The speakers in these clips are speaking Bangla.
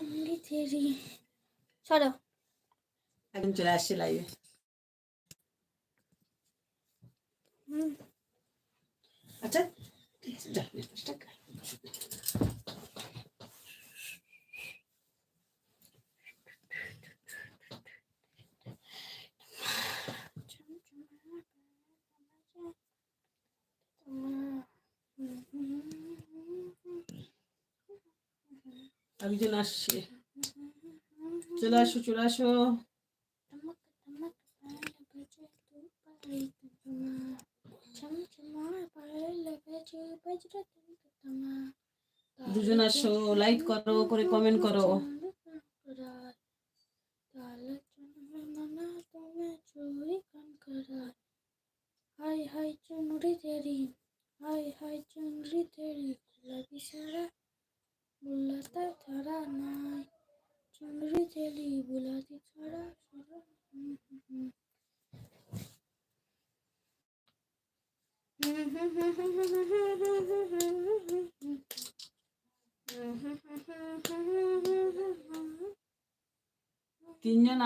sendiri. Solo. Aku jelasin lagi. Aja. Jangan, jangan, jangan, jangan, jangan, একজন আসছে। চলে আসো চলে আসো। দুজন আসো লাইক করো করে কমেন্ট করো।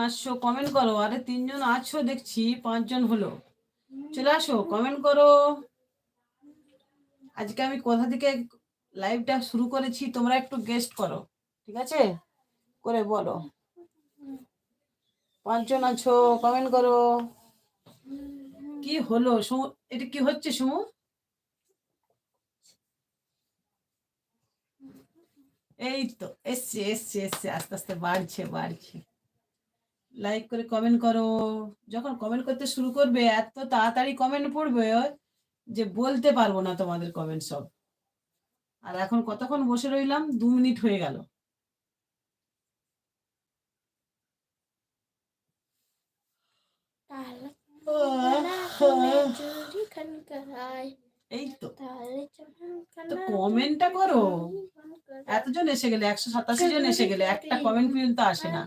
আসছো কমেন্ট করো। আরে তিনজন আছো, দেখছি, পাঁচজন হলো। চলে আসো কমেন্ট করো। আজকে আমি কোথা থেকে লাইভটা শুরু করেছি, তোমরা একটু গেস্ট করো, ঠিক আছে? করে বলো। পাঁচজন আছো কমেন্ট করো। কি হলো, সমু, এটা কি হচ্ছে, সুমু? এই তো, এসছে এসছে এসছে, আস্তে আস্তে বাড়ছে বাড়ছে। লাইক করে কমেন্ট করো। যখন কমেন্ট করতে শুরু করবে এত তাড়াতাড়ি কমেন্ট পড়বে যে বলতে পারব না তোমাদের কমেন্ট সব। আর এখন কতক্ষণ বসে রইলাম? দু মিনিট হয়ে গেল। এই তো। কমেন্টটা করো। এতজন এসে গেলে একশো সাতাশি জন এসে গেলে একটা কমেন্ট পর্যন্ত আসে না।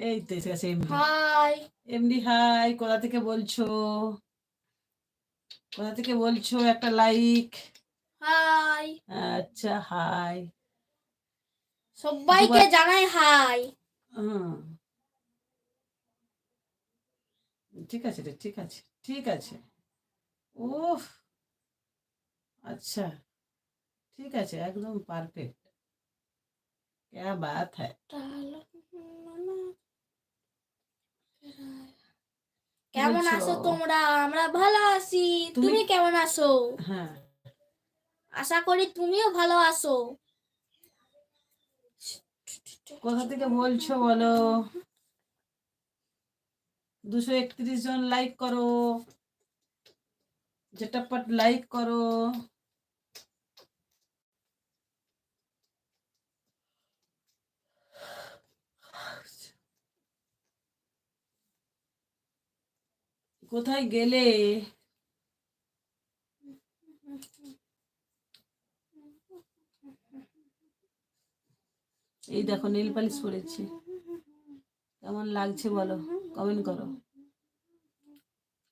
এই তো এসে গেছে এমডি হাই এমডি হাই কোথা থেকে বলছো? কোথা থেকে বলছো একটা লাইক হাই আচ্ছা হাই সবাইকে জানাই হাই হুম। ঠিক আছে রে ঠিক আছে ঠিক আছে। উফ আচ্ছা। ঠিক আছে একদম পারফেক্ট क्या बात है কেমন বলছো? আছো তোমরা আমরা ভালো আছি তুমি- তুমি কেমন আছো হ্যাঁ আশা করি তুমিও ভালো আছো কোথা থেকে বলছো বলো দুশো একত্রিশ জন লাইক করো ঝটাপট লাইক করো কোথায় গেলে? এই দেখো নীল পালিশ পরেছি। কেমন লাগছে বলো? কমেন্ট করো।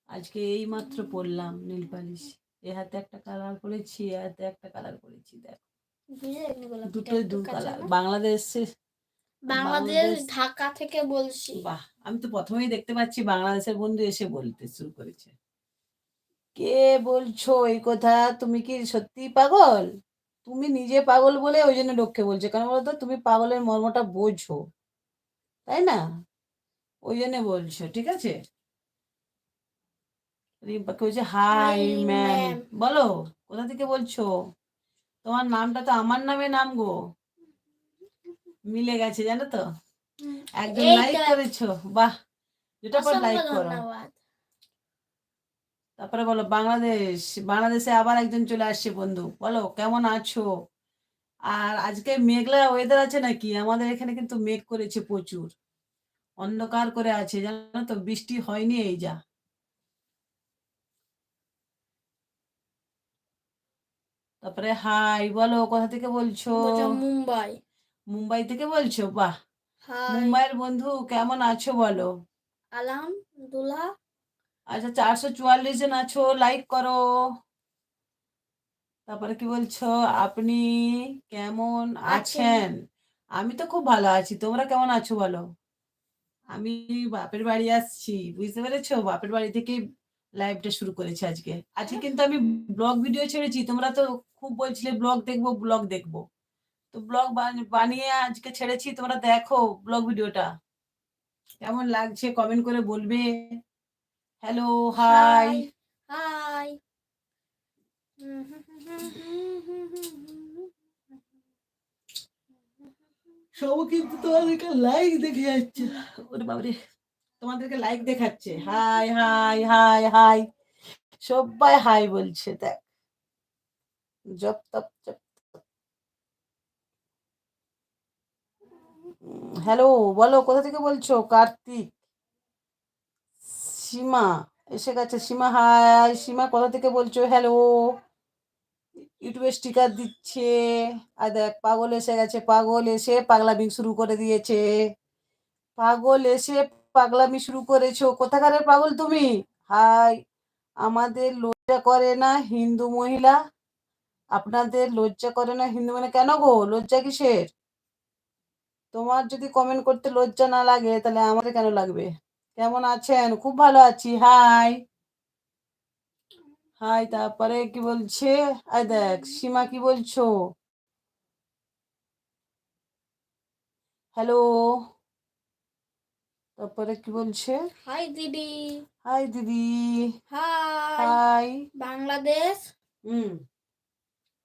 আজকে এই মাত্র পরলাম নীল পালিশ এ হাতে একটা কালার করেছি এ হাতে একটা কালার করেছি দেখো। দুটোই দু কালার বাংলাদেশে বাংলাদেশ ঢাকা থেকে বলছি। বাহ আমি তো প্রথমেই দেখতে পাচ্ছি বাংলাদেশের বন্ধু এসে বলতে শুরু করেছে। কে বলছো এই কথা? তুমি কি সত্যি পাগল? তুমি নিজে পাগল বলে ওই জন্য লোককে বলছো। কেন বলতো? তুমি পাগলের মর্মটা বোঝো তাই না? ওই জন্য বলছো ঠিক আছে? রিম্পাকে বলছে হাই ম্যাম। বলো কোথা থেকে বলছো? তোমার নামটা তো আমার নামে নাম গো। মিলে গেছে জানো তো? এই লাইক করেছ বাহ! যেটা পর লাইক করো। তারপরে বলো বাংলাদেশ বাংলাদেশে আবার একজন চলে আসছে বন্ধু। বলো কেমন আছো? আর আজকে মেঘলা ওয়েদার আছে নাকি? আমাদের এখানে কিন্তু মেঘ করেছে প্রচুর। অন্ধকার করে আছে জানো তো? বৃষ্টি হয়নি এই যা। তারপরে হাই বলো কোথা থেকে বলছো? মুম্বাই। মুম্বাই থেকে বলছো? বাহ! মুম্বাইয়ের বন্ধু কেমন আছো বলো? আলহামদুলিল্লাহ। আচ্ছা চারশো চুয়াল্লিশ জন আছো লাইক করো। তারপরে কি বলছো? আপনি কেমন আছেন? আছেন? আমি তো খুব ভালো আছি। তোমরা কেমন আছো বলো? আমি বাপের বাড়ি আসছি বুঝতে পেরেছ? বাপের বাড়ি থেকে লাইভটা শুরু করেছি আজকে। আজকে কিন্তু আমি ব্লগ ভিডিও ছেড়েছি। তোমরা তো খুব বলছিলে ব্লগ দেখব ব্লগ দেখব। তো ব্লগ বানিয়ে আজকে ছেড়েছি তোমরা দেখো ব্লগ ভিডিওটা কেমন লাগছে কমেন্ট করে বলবে। হ্যালো হাই হাই সব কিন্তু তোমাদেরকে লাইক দেখে যাচ্ছে। ওরে বাবারে। তোমাদেরকে লাইক দেখাচ্ছে। হাই হাই হাই হাই সবাই হাই বলছে দেখ। জপ তপ জপ। হ্যালো বলো, কোথা থেকে বলছো? কার্তিক। সীমা, এসে গেছে। সীমা হাই সীমা, কোথা থেকে বলছো? হ্যালো ইউটিউবে স্টিকার দিচ্ছে। আর দেখ, পাগল এসে গেছে, পাগল এসে পাগলামি শুরু করে দিয়েছে। পাগল এসে পাগলামি শুরু করেছ। কোথাকারের পাগল তুমি? হাই আমাদের লজ্জা করে না হিন্দু মহিলা? আপনাদের লজ্জা করে না হিন্দু মানে কেন গো? লজ্জা কিসের? তোমার যদি কমেন্ট করতে লজ্জা না লাগে তাহলে আমাদের কেন লাগবে? কেমন আছেন? খুব ভালো আছি। হাই হাই তারপরে কি বলছে? আই দেখ সীমা কি বলছো? হ্যালো তারপরে কি বলছে? হাই দিদি। হাই দিদি। Hi hi Bangladesh? হুম।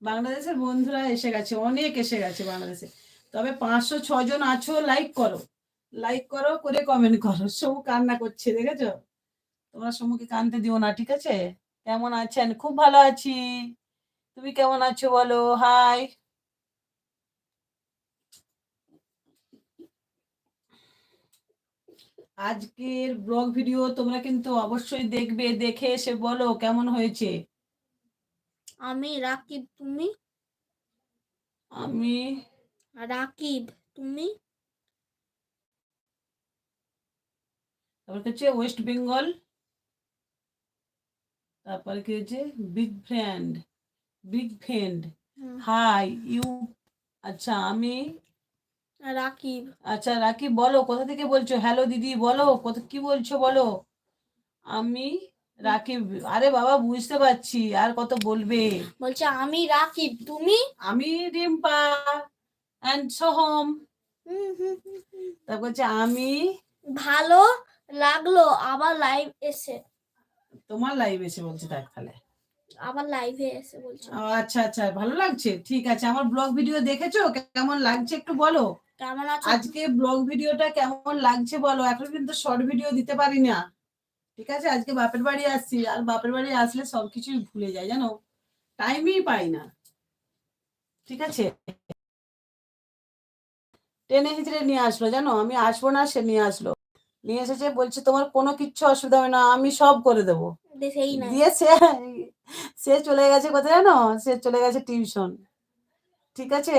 বাংলাদেশের বন্ধুরা এসে গেছে অনেক এসে গেছে বাংলাদেশে। তবে পাঁচশো ছজন আছো লাইক করো। লাইক করো করে কমেন্ট করো। সমু কান্না করছে দেখেছ? তোমরা সমুকে কানতে দিও না ঠিক আছে? কেমন আছেন? খুব ভালো আছি। তুমি কেমন আছো বলো? হাই আজকের ব্লগ ভিডিও তোমরা কিন্তু অবশ্যই দেখবে দেখে এসে বলো কেমন হয়েছে। আমি রাকিব তুমি? আমি রাকিব তুমি? তারপর কি হচ্ছে? ওয়েস্ট বেঙ্গল তারপরে কি হচ্ছে? Big friend big friend hi you আচ্ছা আমি? রাকিব। আচ্ছা রাকি বলো কোথা থেকে বলছো? হ্যালো দিদি বলো কোথা কি বলছো বলো? আমি রাকিব। আরে বাবা বুঝতে পারছি আর কত বলবে? বলছে আমি রাকিব তুমি? আমি রিম্পা অ্যান্ড সোহম হুম, হুম, হুম, হুম। তারপর হচ্ছে আমি। ভালো লাগল আবার লাইভ এসে। তোমার লাইভ এসে বলছি দেখ তাহলে। আবার লাইভে এসে বলছে। আচ্ছা আচ্ছা ভালো লাগছে? ঠিক আছে আমার ব্লগ ভিডিও দেখেছ? কেমন লাগছে একটু বলো? কেমন আছো? আজকে ব্লগ ভিডিওটা কেমন লাগছে বলো? এখন কিন্তু শর্ট ভিডিও দিতে পারি না। ঠিক আছে আজকে বাপের বাড়ি আসছি আর বাপের বাড়ি আসলে সবকিছুই ভুলে যায় জানো? টাইমই পাই না। ঠিক আছে? টেনে হিচড়ে নিয়ে আসলো জানো? আমি আসব না সে নিয়ে আসলো। নিয়ে এসেছে বলছে তোমার কোনো কিচ্ছু অসুবিধা হবে না আমি সব করে দেবো। দিয়ে সে সে চলে গেছে কোথায় জানো? সে চলে গেছে টিউশন। ঠিক আছে?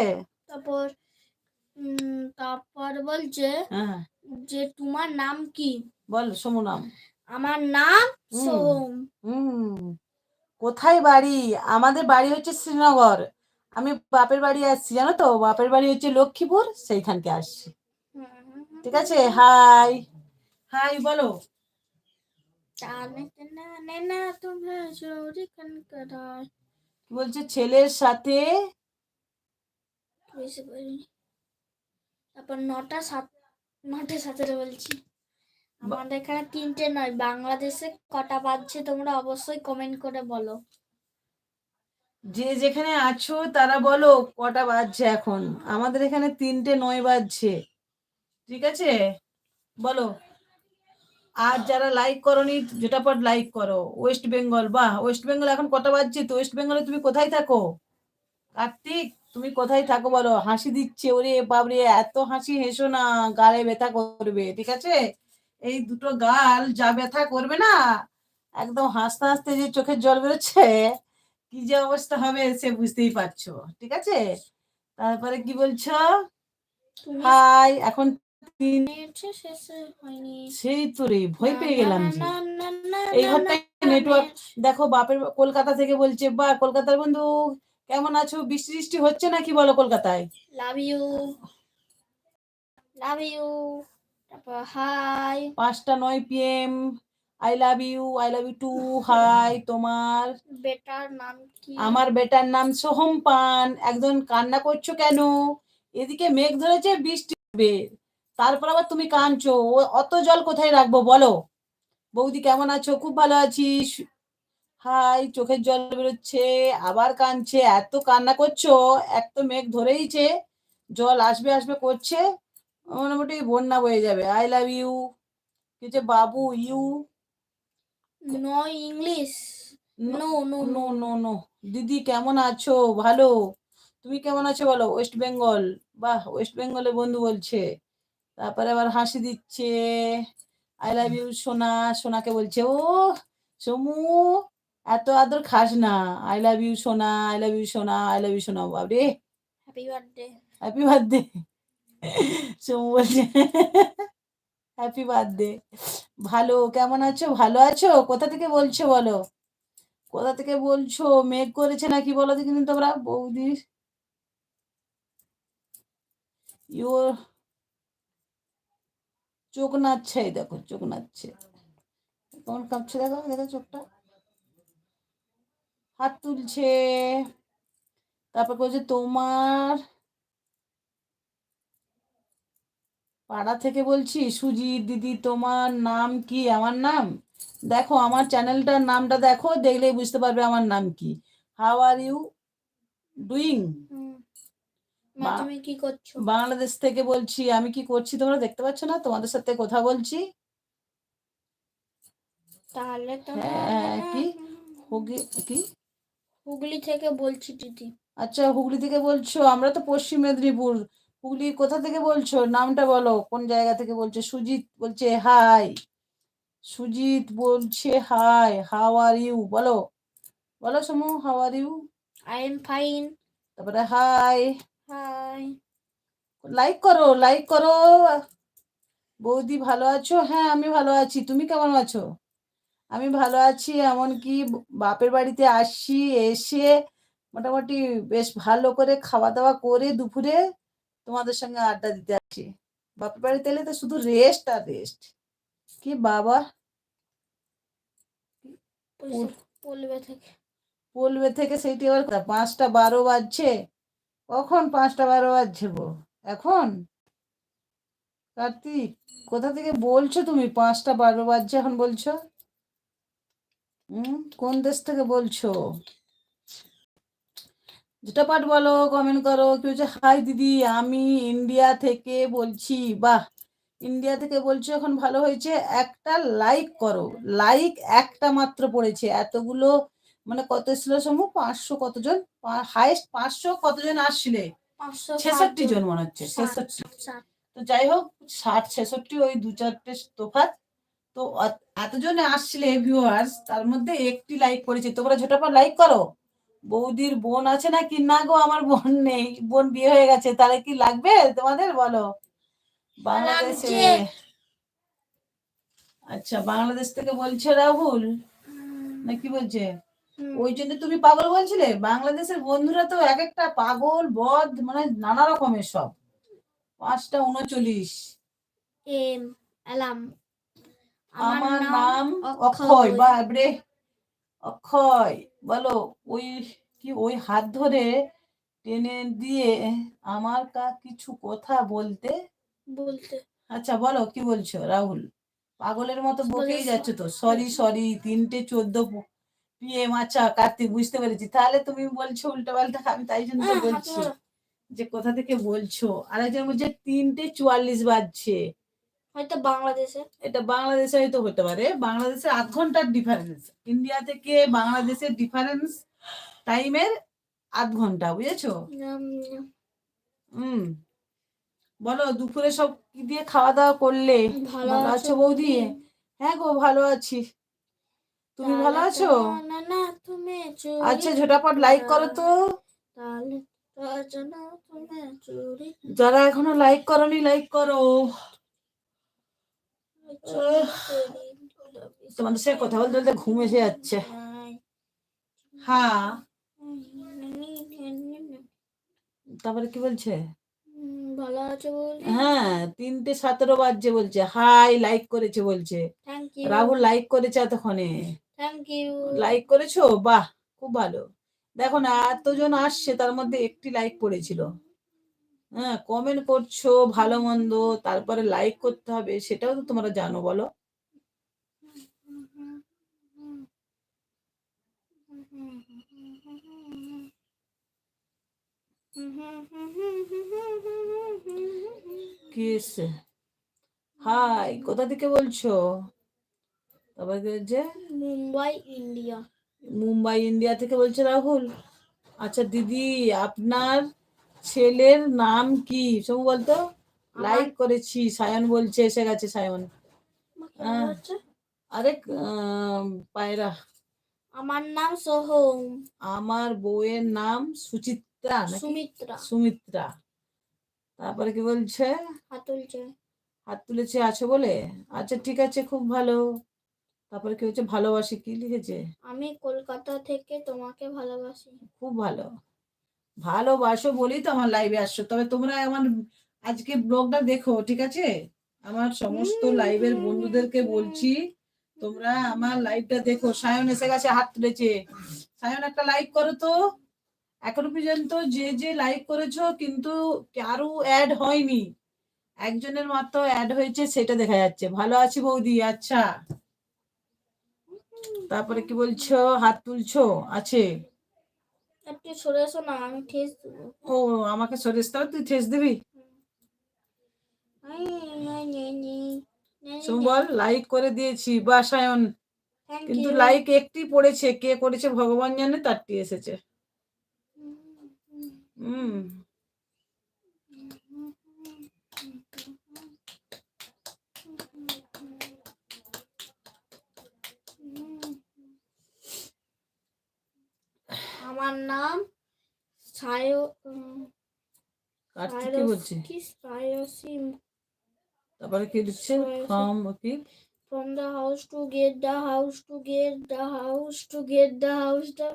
তারপর তারপর বলছে হ্যাঁ। যে তোমার নাম কি? বল সমু নাম। আমার নাম। সোম। হুম। কোথায় বাড়ি? আমাদের বাড়ি হচ্ছে শ্রীনগর। আমি বাপের বাড়ি আসছি জানো তো? বাপের বাড়ি হচ্ছে লক্ষ্মীপুর সেইখানকে আসছি। ঠিক আছে? হাই হাই বলো। বলছে ছেলের সাথে তারপর নটা সাত নটা সাতেরো বলছি। আমাদের এখানে তিনটে নয় বাংলাদেশে কটা বাজছে তোমরা অবশ্যই কমেন্ট করে বলো। যে যেখানে আছো তারা বলো কটা বাজছে এখন। আমাদের এখানে তিনটে নয় বাজছে। ঠিক আছে? বলো। আর যারা লাইক করনি যেটাপট লাইক করো। ওয়েস্ট বেঙ্গল বাহ ওয়েস্ট বেঙ্গল এখন কটা বাজছে? তো ওয়েস্ট বেঙ্গলে তুমি কোথায় থাকো? কার্তিক, তুমি কোথায় থাকো বলো? হাসি দিচ্ছে, ওরে বাবরে এত হাসি, হেসো না, গালে ব্যথা করবে, ঠিক আছে? এই দুটো গাল যা ব্যথা করবে না, একদম হাসতে হাসতে যে চোখের জল বেরোচ্ছে কি যে অবস্থা হবে সে বুঝতেই পারছ ঠিক আছে? তারপরে কি বলছো? হাই এখন সেই তো রে ভয় পেয়ে গেলাম এই না, ঘরটায় না, network? না। দেখো বাপের কলকাতা থেকে বলছে বা কলকাতার বন্ধু কেমন আছো? বৃষ্টি বৃষ্টি হচ্ছে নাকি বলো কলকাতায়? লাভ ইউ লাভ ইউ তারপর হাই পাঁচটা নয় PM I love you I love you too hi তোমার বেটার নাম কি? আমার বেটার নাম সোহম পান। একজন কান্না করছ কেন? এদিকে মেঘ ধরেছে বৃষ্টি হবে। তারপর আবার তুমি কাঁদছো। অত জল কোথায় রাখব বলো? বৌদি কেমন আছো? খুব ভালো আছি। সু- হাই চোখের জল বেরোচ্ছে আবার কাঁদছে। এত কান্না করছ? এক তো মেঘ ধরেইছে জল আসবে আসবে করছে মোটামুটি বন্যা বয়ে যাবে। আই লাভ ইউ কিছু বাবু you no English no no no no no দিদি কেমন আছো? ভালো। তুমি কেমন আছো বলো? ওয়েস্ট বেঙ্গল বাহ ওয়েস্ট বেঙ্গলের বন্ধু বলছে। তারপরে আবার হাসি দিচ্ছে। আই লাভ ইউ সোনা। সোনাকে বলছে ও সমু এত আদর খাস না। আই লাভ ইউ সোনা আই লাভ ইউ সোনা আই লাভ ইউ সোনা। বাবরে happy birthday happy birthday Somu বলছে হ্যাপি বার্থডে ভালো, কেমন আছো? ভালো আছো? কোথা থেকে বলছো বলো? কোথা থেকে বলছো? মেঘ করেছে নাকি বলো দেখি তোমরা বৌদি চোখ নাচছে দেখো, চোখ নাচছে কেমন কাঁপছে দেখো দেখো চোখটা। হাত তুলছে। তারপর বলছে তোমার পাড়া থেকে বলছি সুজিত দিদি তোমার নাম কি? আমার নাম? দেখো আমার চ্যানেলটার নামটা দেখো দেখলেই বুঝতে পারবে আমার নাম কি। হাউ আর ইউ ডুইং মা মা- তুমি কি করছ? বাংলাদেশ থেকে বলছি আমি কি করছি? তোমরা দেখতে পাচ্ছ না তোমাদের সাথে কথা বলছি। তাহলে হ্যাঁ, কি? হুগলি কি? হুগলি থেকে বলছি দিদি। আচ্ছা হুগলি থেকে বলছো আমরা তো পশ্চিম মেদিনীপুর। হুগলি কোথা থেকে বলছো? নামটা বলো। কোন জায়গা থেকে বলছো? সুজিত বলছে হাই। সুজিত বলছে হাই হাউ আর ইউ? বলো। বলো Somu how are you? I am fine তারপরে হাই। হাই লাইক করো লাইক করো। বৌদি ভালো আছো? হ্যাঁ আমি ভালো আছি। তুমি কেমন আছো? আমি ভালো আছি এমনকি বাপের বাড়িতে আসছি এসে মোটামুটি বেশ ভালো করে খাওয়া দাওয়া করে দুপুরে তোমাদের সঙ্গে আড্ডা দিতে আসছি বাপের বাড়িতে এলে তো শুধু রেস্ট আর রেস্ট কি বাবা? পলবে থেকে সেইটি আবার পাঁচটা বারো বাজছে। কখন পাঁচটা বারো বাজছে গো এখন? কার্তিক কোথা থেকে বলছো তুমি? পাঁচটা বারো বাজছে এখন বলছো। হুম? কোন দেশ থেকে বলছো? যেটা পাঠ বলো কমেন্ট করো। কি হচ্ছে হাই দিদি আমি ইন্ডিয়া থেকে বলছি বাহ! ইন্ডিয়া থেকে বলছি এখন ভালো হয়েছে। একটা লাইক করো। লাইক একটা মাত্র পড়েছে। এতগুলো মানে কত ছিল সমূহ পাঁচশো কতজন? হাইস্ট পাঁচশো কতজন আসছিলে ছেষট্টি জন। মনে হচ্ছে। ছেষট্টি। তো যাই হোক ষাট ছেষট্টি ওই দু চারটে তোফাত তো এতজনে আসছিলে ভিউয়ার্স তার মধ্যে একটি লাইক করেছে তোমরা ঝোটাপা লাইক করো। বৌদির বোন আছে না কি না গো আমার বোন নেই। বোন বিয়ে হয়ে গেছে তাহলে কি লাগবে তোমাদের? বলো। বাংলাদেশে আচ্ছা বাংলাদেশ থেকে বলছে রাহুল। না কি বলছে? ওই জন্য তুমি পাগল বলছিলে? বাংলাদেশের বন্ধুরা তো এক একটা পাগল বদ মানে নানা রকমের সব। পাঁচটা উনচল্লিশ। আমার নাম অক্ষয়। বাবরে অক্ষয় বলো ওই কি ওই হাত ধরে টেনে দিয়ে আমার কা কিছু কথা বলতে? বলতে। আচ্ছা বলো কি বলছো রাহুল? পাগলের মতো বকেই। যাচ্ছ তো। সরি সরি তিনটে চোদ্দ পিএম আচ্ছা কার্তিক বুঝতে পেরেছি। তাহলে তুমি বলছো উল্টো পাল্টা আমি তাই জন্য তো বলছি যে কোথা থেকে বলছো? আর একজন বলছে তিনটে চুয়াল্লিশ বাজছে। হয়তো বাংলাদেশে। এটা বাংলাদেশে হয়তো হতে পারে। বাংলাদেশে আধ ঘণ্টার ডিফারেন্স ইন্ডিয়া থেকে বাংলাদেশের ডিফারেন্স টাইমের আধ ঘণ্টা বুঝেছ? হুম। বলো দুপুরে সব কি দিয়ে খাওয়া দাওয়া করলে? ভালো আছো বৌদি? হ্যাঁ গো ভালো আছি। তুমি ভালো আছো? না না তুমি আচ্ছা ঝোটাপট লাইক করো তো। তাহলে যারা এখনও লাইক করনি লাইক করো। তোমাদের সাথে কথা বলতে বলতে ঘুম এসে যাচ্ছে। হ্যাঁ। তারপরে কি বলছে? ভালো আছে বল হ্যাঁ তিনটে সতেরো বাজছে বলছে। হাই লাইক করেছে বলছে। রাহুল লাইক করেছে এতক্ষণে। লাইক করেছ? বাহ, খুব ভালো। দেখো না, এতজন আসছে, তার মধ্যে একটি লাইক পড়েছিল। হ্যাঁ কমেন্ট করছ ভালো মন্দ তারপরে লাইক করতে হবে সেটাও তো তোমরা জানো বলো। হাই কোথা থেকে বলছো? তারপরে হচ্ছে মুম্বাই ইন্ডিয়া। মুম্বাই ইন্ডিয়া থেকে বলছে রাহুল। আচ্ছা দিদি আপনার ছেলের নাম কি? সবু বলতো? লাইক করেছি সায়ন বলছে এসে গেছে সায়ন। হ্যাঁ। আরে পায়রা। আমার নাম সোহম। আমার বউয়ের নাম সুচিত্রা সুমিত্রা। সুমিত্রা। তারপরে কি বলছে? হাত তুলছে হাত তুলেছে আছে বলে? আচ্ছা ঠিক আছে খুব ভালো। তারপরে কি হচ্ছে ভালোবাসি কি লিখেছে? আমি কলকাতা থেকে তোমাকে ভালোবাসি। খুব ভালো। ভালোবাসো বলেই তো আমার লাইভে আসছো। তবে তোমরা আমার আজকে ব্লগটা দেখো ঠিক আছে? আমার সমস্ত লাইভের বন্ধুদেরকে বলছি তোমরা আমার লাইভটা দেখো। সায়ন এসে গেছে হাত তুলেছে। সায়ন একটা লাইক করো তো। এখনও পর্যন্ত যে যে লাইক করেছ কিন্তু কারও অ্যাড হয়নি। একজনের মাত্র অ্যাড হয়েছে সেটা দেখা যাচ্ছে। ভালো আছি বৌদি আচ্ছা। তারপরে কি বলছো? হাত তুলছো? আছে। একটু সরে এসো না আমি ঠেস দেবো। ও আমাকে দাও তুই ঠেস দিবি? সুবল বল লাইক করে দিয়েছি বা সায়ন কিন্তু লাইক একটি পড়েছে কে করেছে ভগবান জানে তারটি এসেছে। হুম। আমার নাম সায়ো কার্তিক কি বলছে কি সায়সিম তারপরে কি সয়াসি। ফর্ম কি? house to get the house to get the house to get the house the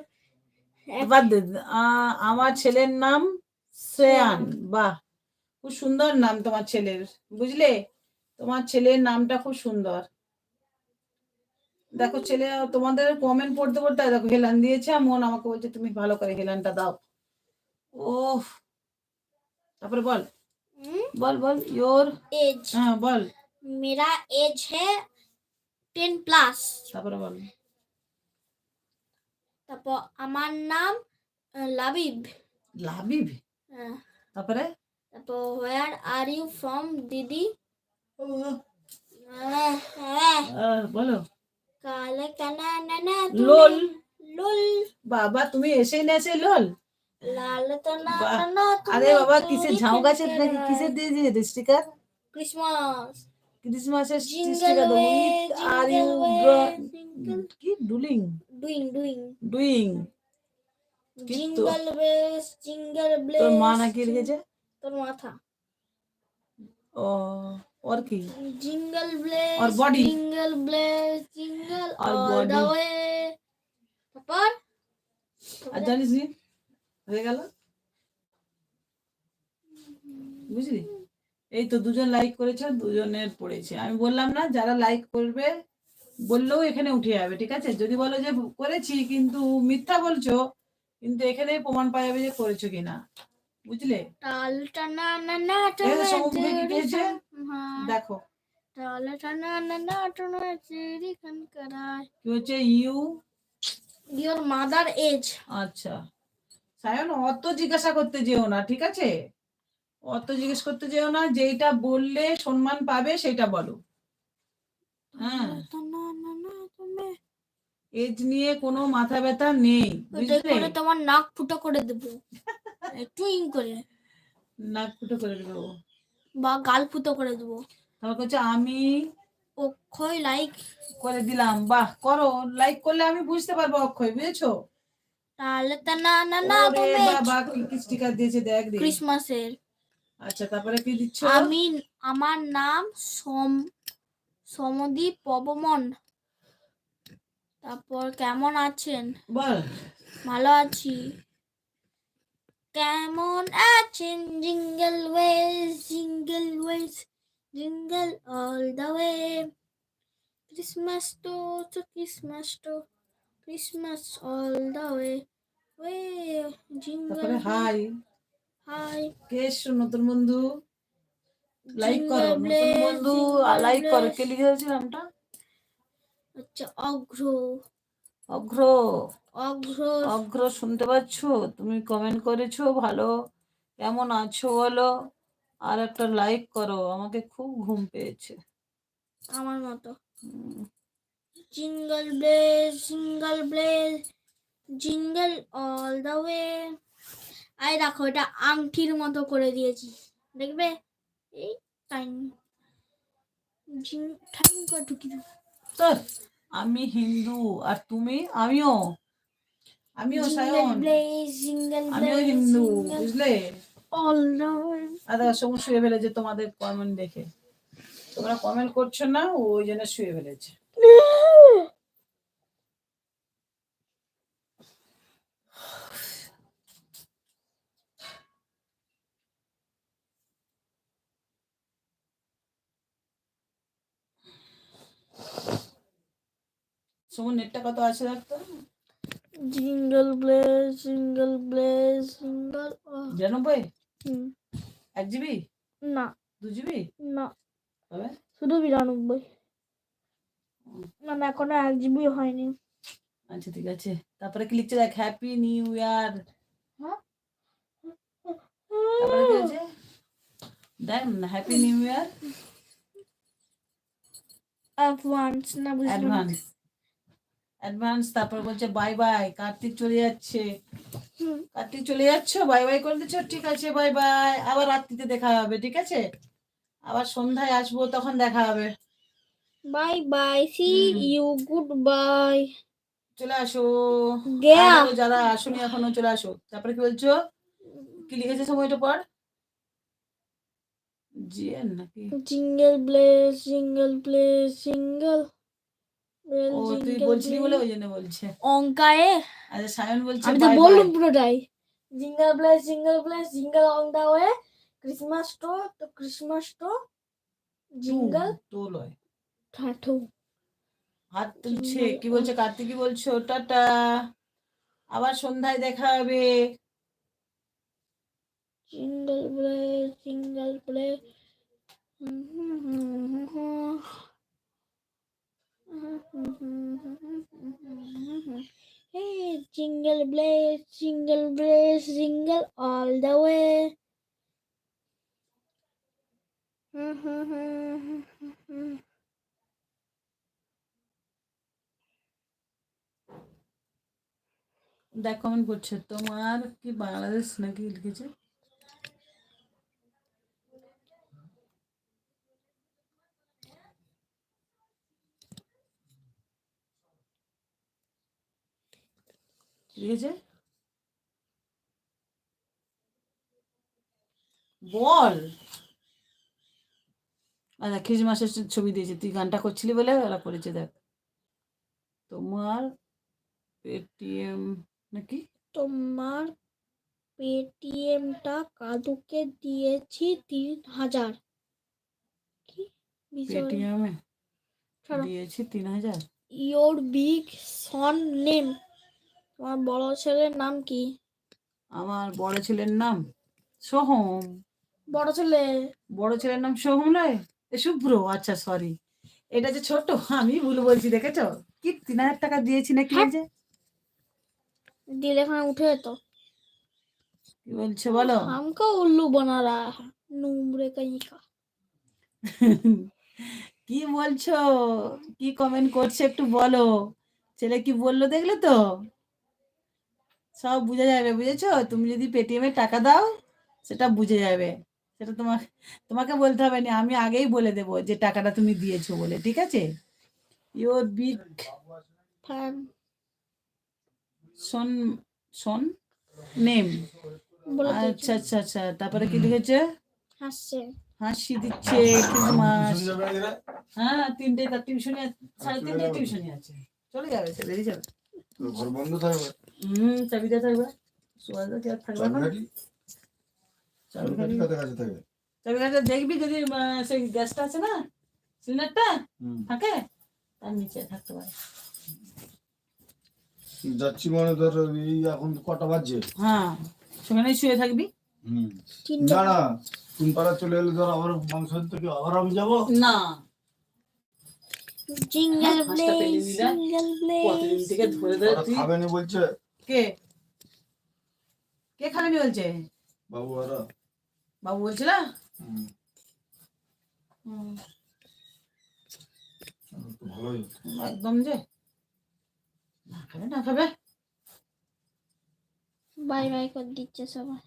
বাদ দে আ- আমার ছেলের নাম শ্রেয়ান। বাহ খুব সুন্দর নাম তোমার ছেলের বুঝলে? তোমার ছেলের নামটা খুব সুন্দর। দেখো ছেলে তোমাদের কমেন্ট পড়তে পড়তে দেখো হেলান দিয়েছে আর মন আমাকে বলছে তুমি ভালো করে হেলানটা দাও ও তারপরে বল Hmm? Ball ball your as হ্যাঁ বল मेरा एज है টেন প্লাস তারপরে বল তারপর আমার নাম আহ, লাবিব লাবিব আহ, তারপরে তারপর হোয়ার আর ইউ ফ্রম দিদি আহ, আহ, আহ, আহ, বলো কালে কানা নানা লোল। লোল। বাবা তুমি এসে লোল? লাল আরে বাবা কিসের ঝাউ গাছের নাকি? কিসের দিয়ে দিয়েছে স্টিকার? ক্রিসমাস। ক্রিসমাসের স্টিকার আর ইউ কি? ডুলিং? Doing doing. Doing. Jingle bells jingle bells তোর মা নাকি লিখেছে তোর মাথা। ও। ওর কি জিঙ্গল ব্লেস और body। জিঙ্গল ব্লেস জিঙ্গল और অল body। দ্য ওয়ে তারপর আর জানিস নি হয়ে গেল বুঝলি এই তো দুজন লাইক করেছে দুজনের পড়েছে আমি বললাম না যারা লাইক করবে বললেও এখানে উঠে যাবে ঠিক আছে যদি বলো যে করেছি কিন্তু মিথ্যা বলছো কিন্তু এখানে প্রমাণ পাওয়া যাবে যে করেছো কিনা বুঝলে? না দেখো। না না টানা চেরি কান করায়। কি হচ্ছে? ইউ? ইওর মাদার এজ আচ্ছা। সায়ন অত জিজ্ঞাসা করতে যেও না ঠিক আছে? অত জিজ্ঞেস করতে যেও না যেটা বললে সম্মান পাবে সেটা বলো। হ্যাঁ। এজ নিয়ে কোনো মাথা ব্যথা নেই বুঝলে? তোমার নাক ফুটো করে দেবো। একটু করে। নাক ফুটো করে দেবো। বা গাল ফুটো করে দেবো। আমি অক্ষয় লাইক করে দিলাম। বাহ করো। লাইক করলে আমি বুঝতে পারব অক্ষয় বুঝেছ? তাহলে তা না না না তুমি বাবা কি কি স্টিকার দিয়েছে দেখ দি ক্রিসমাসের। আচ্ছা তারপরে কি দিচ্ছ? আমি আমার নাম সোম সমদীপ পবমন। তারপর কেমন আছেন? বল। ভালো আছি। কেমন আছেন? Jingle ways jingle ways jingle all the way Christmas তো তো Christmas to Christmas all the way way jingle hi hi কে নতুন বন্ধু? লাইক করো নতুন বন্ধু লাইক করো। কে লিখে দিয়েছে আচ্ছা অঘ্র। অগ্র অঘ্র। অগ্র শুনতে পাচ্ছ? তুমি কমেন্ট করেছ ভালো। কেমন আছো বলো? আর একটা লাইক করো আমাকে খুব ঘুম পেয়েছে। আমার মতো। Jingle bells jingle bells jingle all the way I দেখো এটা আংটির মতো করে দিয়েছি। দেখবে? এই টাইম জিং টাইম করে ঢুকি দেবো। আমি হিন্দু আর তুমি? আমিও। আমিও সায়ন। আমিও হিন্দু বুঝলে? সঙ্গে শুয়ে ফেলেছে তোমাদের কমেন্ট দেখে। তোমরা কমেন্ট করছ না ওই জন্য শুয়ে ফেলেছে। সুমন নেটটা কত আছে দেখতো jingle bells jingle bells jingle বিরানব্বই এক জিবি? না। দু জিবি? না। তবে? শুধু বিরানব্বই। মানে এখনও এক জিবি হয়নি। আচ্ছা ঠিক আছে। তারপরে কি লিখছে দেখ? হ্যাপি নিউ ইয়ার দেখ হ্যাপি নিউ ইয়ার অ্যাডভান্স না বুঝলাম অ্যাডভান্স তারপর বলছে বাই বাই কার্তিক চলে যাচ্ছে। কার্তিক চলে যাচ্ছ? বাই বাই করে দিচ্ছ? ঠিক আছে বাই বাই আবার রাত্রিতে দেখা হবে ঠিক আছে? আবার সন্ধ্যায় আসব তখন দেখা হবে। Bye bye see you goodbye চলে আসো। আরও যারা আসুনি এখনও চলে আসো। তারপরে কি বলছো? কি লিখেছে সময়টা পর? জিএন নাকি? Jingle bells jingle bells jingle ও তুই বলছিলি বলে ওই জন্য বলছে। অঙ্কায়ে আচ্ছা সায়ন বলছে আমি তো বললাম পুরোটাই। Jingle bells jingle bells jingle on the way Christmas তো তো ক্রিসমাস তো জিঙ্গল তো লয়। ঠাঠু হাত তুলছে কি বলছে কার্তিক কি বলছো টাটা। আবার সন্ধ্যায় দেখা হবে। Jingle jingle bells Hey, jingle blaze, jingle blaze, jingle all the way. দেখ কমেন্ট করছে তোমার কি বাংলাদেশ নাকি লিখেছে লিখেছে বল। আচ্ছা খ্রিসমাসের ছবি দিয়েছে তুই গানটা করছিলি বলে ওরা করেছে দেখ। তোমার পেটিএম নাকি? তোমার পেটিএমটা কাদুকে দিয়েছি তিন হাজার। কি পেটিএমে দিয়েছি তিন হাজার? ইয়োর বিগ সন নেম তোমার বড় ছেলের নাম কি? আমার বড় ছেলের নাম সোহম। বড় ছেলে? বড় ছেলের নাম সোহম নয় শুভ্র আচ্ছা সরি এটা যে ছোট আমি ভুল বলছি দেখেছ? কি তিন হাজার টাকা দিয়েছি না কি যে হ্যাঁ। দিলে এখানে উঠে যেত। কি বলছো বলো? আমকে উল্লু বনা রাহা নুমরে কাইকা কি। বলছো? কি কমেন্ট করছে একটু বলো। ছেলে কি বলল দেখলে তো? সব বুঝে যাবে বুঝেছ? তুমি যদি পেটিএম এ টাকা দাও সেটা বুঝে যাবে। সেটা তোমার তোমাকে বলতে হবে না আমি আগেই বলে দেবো যে টাকাটা তুমি দিয়েছ বলে ঠিক আছে? Your big fan son son name আচ্ছা আচ্ছা আচ্ছা তারপরে কি লিখেছে? হাসছে। হাসি দিচ্ছে ক্রিসমাস হ্যাঁ তিনটে তার টিউশনি সাড়ে তিনটে টিউশনি আছে। চলে যাবে বেরিয়ে যাবে। ঘর বন্ধ থাকবে। হুম চাবিটা থাকবে। সুভাষদা কি আর থাকবে না চাবিকাঠি চাবিকাঠি কাদের কাছে দেখবি যদি সেই গ্যাসটা আছে না সিলিন্ডারটা থাকে তার নিচে থাকতে পারে। যাচ্ছি মানে ধর এই এখন কটা বাজছে? হ্যাঁ সেখানেই শুয়ে থাকবি। না না তিন পাড়া চলে এলে ধর আবার মাংস থেকে আবার আমি যাব? না। জিঙ্গল হাঁসটা পেলে ব্লেজ কতদিন থেকে ধরে ধরে তুই খাবে না বলছে। কে? কে খাবেনি বলছে? বাবু ওরা বাবু বলছে না একদম যে। না খাবে না খাবে। বাই বাই করে দিচ্ছে সবাই।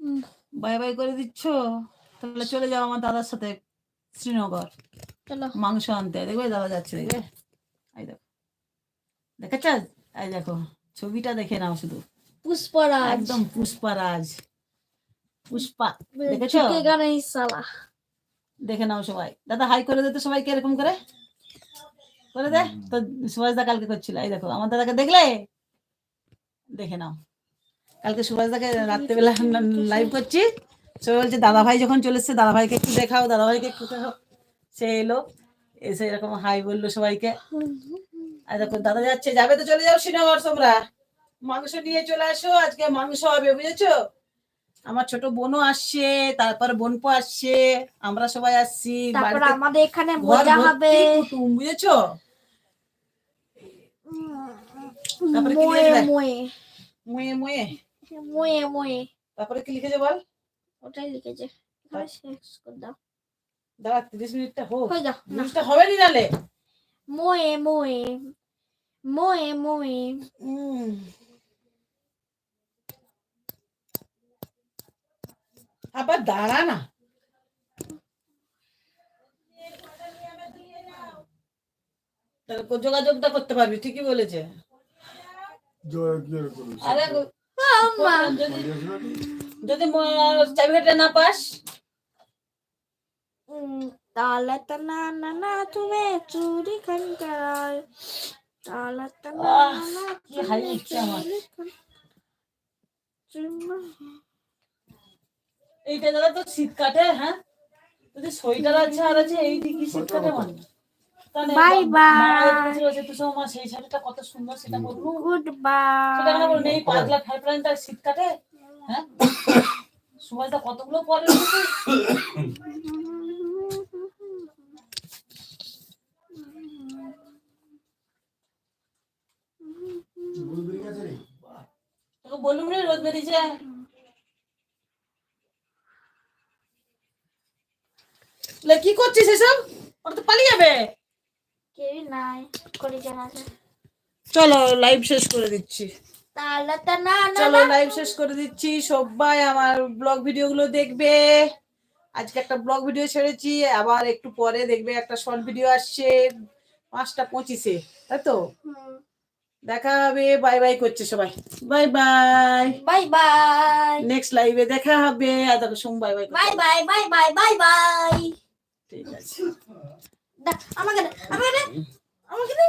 হুম, বাই বাই করে দিচ্ছ? তাহলে চলে যাও আমার দাদার সাথে শ্রীনগর। চলো। মাংস আনতে। দেখবে দাদা যাচ্ছে দেখবে? দেখেছ? এই দেখো ছবিটা দেখে নাও শুধু। পুষ্পরাজ। একদম পুষ্পারাজ। পুষ্পা দেখেছ? সালা দেখে নাও সবাই। দাদা হাই করে দে তো সবাইকে এরকম করে। করে দে। তো সুভাষ দা কালকে করছিল। এই দেখো আমার দাদাকে দেখলে? দেখে নাও। কালকে সুভাষ দাকে রাত্রেবেলা লাইভ করছি। সবাই বলছে দাদা ভাই যখন চলে এসছে দাদা ভাইকে একটু দেখাও দাদা ভাইকে একটু দেখাও। সে এলো এসে এরকম হাই বলল সবাইকে। আর দেখো দাদা যাচ্ছে যাবে তো চলে যাও শ্রীনগর তোমরা। মাংস নিয়ে চলে আসো আজকে মাংস হবে বুঝেছ? আমার ছোট বোনও আসছে তারপর বোনপো আসছে আমরা সবাই আসছি তারপর আমাদের এখানে মজা হবে। কুটুম, বুঝেছ? তারপরে কি মোয়ে? মোয়ে। মুয়ে মুয়ে। মোয়ে মোয়ে। তারপরে কি লিখেছে বল? ওটাই লিখেছে। এখানে শেষ করে দাও। দাঁড়া তিরিশ মিনিটটা হোক। হয়ে যাও হবে নি নালে মোয়ে মোয়ে। Moe, moe. Mm. আবার দাঁড়া যোগাযোগটা করতে পারবি ঠিকই বলেছে। যদি চাবিটা না পাস? তাহলে তো না না না তুমি চুরি খান কি হাই আমার। এইটা দাদা তো শীত কাটে হ্যাঁ যদি সোয়েটার আছে আর আছে এই দিকে শীত কাটে মানে তো সেই শাড়িটা কত সুন্দর সেটা বলব গুড সেটা কেন বলব এই পাগলা ফাইপ্লাইনটা শীত কাটে হ্যাঁ সুভাষদা কতগুলো পরে রোদ বেরিয়ে গেছে রে? বাহ। রে রোদ বেরিয়েছে লে, কি করছিস এসব? ওরা তো পালিয়ে যাবে। কেউ নাই করে জানা চলো লাইভ শেষ করে দিচ্ছি। চলো লাইভ শেষ করে দিচ্ছি। সবাই আমার ব্লগ ভিডিও গুলো দেখবে। আজকে একটা ব্লগ ভিডিও ছেড়েছি। আবার একটু পরে দেখবে একটা শর্ট ভিডিও আসছে। পাঁচটা পঁচিশে তাই তো। দেখা হবে বাই বাই করছে সবাই। Bye bye bye bye next লাইভে দেখা হবে। আর দেখো Som bye bye bye bye bye bye bye bye ঠিক আছে। আমাকে আমাকে আমাকে।